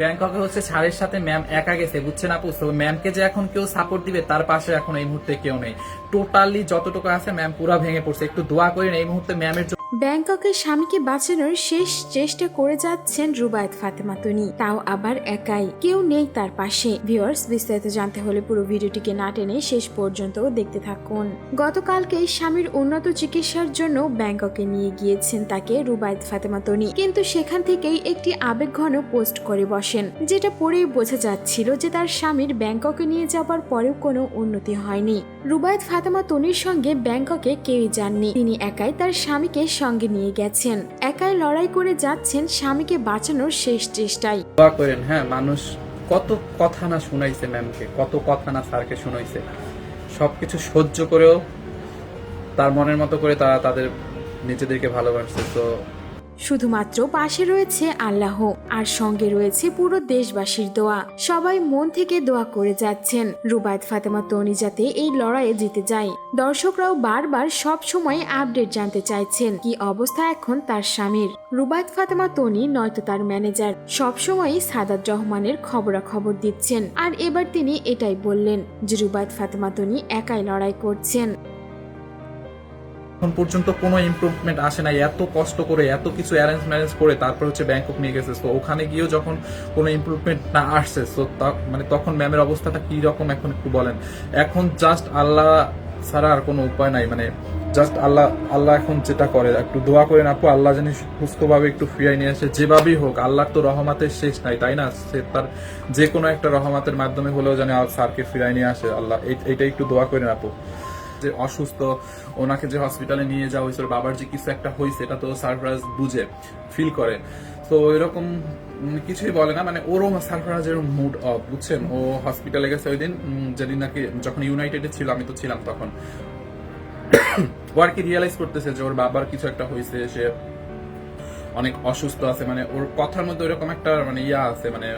ব্যাংককে হচ্ছে সারের সাথে ম্যাম একা গেছে, বুঝছেন আপু? তো ম্যামকে যে এখন কেউ সাপোর্ট দিবে, তার পাশে এখন এই মুহূর্তে কেউ নেই। টোটালি যতটুকু আছে ম্যাম পুরা ভেঙে পড়ছে। একটু দোয়া করেন এই মুহূর্তে ম্যামের ব্যাংককের স্বামীকে বাঁচানোর শেষ চেষ্টা করে যাচ্ছেন রুবায়ত ফাতেমা তনি। তাও আবার একাই। কেউ নেই তার পাশে। ভিউয়ার্স, বিস্তারিত জানতে হলে পুরো ভিডিওটিকে না টেনে শেষ পর্যন্ত দেখতে থাকুন। গতকালকে স্বামীর উন্নত চিকিৎসার জন্য ব্যাংককে নিয়ে গিয়েছেন তাকে রুবায়ত ফাতেমা তনি। কিন্তু সেখান থেকেই একটি আবেগঘন পোস্ট করে বসেন, যেটা পড়েই বোঝা যাচ্ছিল যে তার স্বামীর ব্যাংককে নিয়ে যাওয়ার পরেও কোনো উন্নতি হয়নি। রুবায়ত ফাতেমা তনির সঙ্গে ব্যাংককে কেউই যাননি। তিনি একাই তার স্বামীকে সঙ্গে নিয়ে গেছেন। একাই লড়াই করে যাচ্ছেন স্বামীকে বাঁচানোর শেষ চেষ্টায়। দোয়া করেন হ্যাঁ মানুষ কত কথা না শুনাইছে ম্যামকে, কত কথা না স্যারকে শুনাইছে। সবকিছু সহ্য করেও তার মনের মতো করে তারা তাদের নিজেদেরকে ভালোবাসছে। তো শুধুমাত্র পাশে রয়েছে আল্লাহ, আর সঙ্গে রয়েছে পুরো দেশবাসীর দোয়া। সবাই মন থেকে দোয়া করে যাচ্ছেন। রুবায়ত ফাতেমা তনি যাতে এই লড়াইয়ে জিতে যায়। দর্শকরাও বারবার সব সময় আপডেট জানতে চাইছেন, কি অবস্থা এখন তার স্বামীর। রুবায়ত ফাতেমা তনি নয়তো তার ম্যানেজার। সবসময়ই সাদাত রহমানের খবরাখবর দিচ্ছেন। আর এবার তিনি এটাই বললেন যে, রুবায়ত ফাতেমা তনি একাই লড়াই করছেন। এখন পর্যন্ত কোনো ইমপ্রুভমেন্ট আসে নাই। এত কষ্ট করে, এত কিছু অ্যারেঞ্জ ম্যারেঞ্জ করে তারপর হচ্ছে ব্যাংকক নিয়ে গেছে। তো ওখানে গিয়েও যখন কোনো ইমপ্রুভমেন্ট না আসছে, তো মানে তখন ম্যামের অবস্থাটা কি রকম এখন একটু বলেন। এখন জাস্ট আল্লাহ ছাড়া আর কোনো উপায় নাই। মানে জাস্ট আল্লাহ আল্লাহ এখন যেটা করে, একটু দোয়া করেন, আপু, আল্লাহ জানি সুস্থভাবে একটু ফিরাই নিয়ে আসে। যেভাবেই হোক, আল্লাহর তো রহমাতের শেষ নাই, তাই না? সে তার যে কোনো একটা রহমাতের মাধ্যমে হলেও আল- স্যারকে ফিরাই নিয়ে আসে। আল্লাহ, এই- এইটা একটু দোয়া করেন আপু। যে অসুস্থ, ওনাকে যে হসপিটালে নিয়ে যাওয়া হয়েছে ওর বাবার যে কিছু একটা হয়েছে এটা তো সারফরাজ বুঝে ফিল করে। তো এরকম কিছুই বলে না মানে ওরও সারফরাজের মুড অফ বুঝছেন? ও হসপিটালে গেছে ওই দিন যেদিন নাকি যখন ইউনাইটেডে ছিল, আমি তো ছিলাম তখন। ও আর কি রিয়েলাইজ করতেছে যে ওর বাবার কিছু একটা হয়েছে সে অনেক অসুস্থ আছে মানে ওর কথার মধ্যে ওরকম একটা মানে ইয়া আছে মানে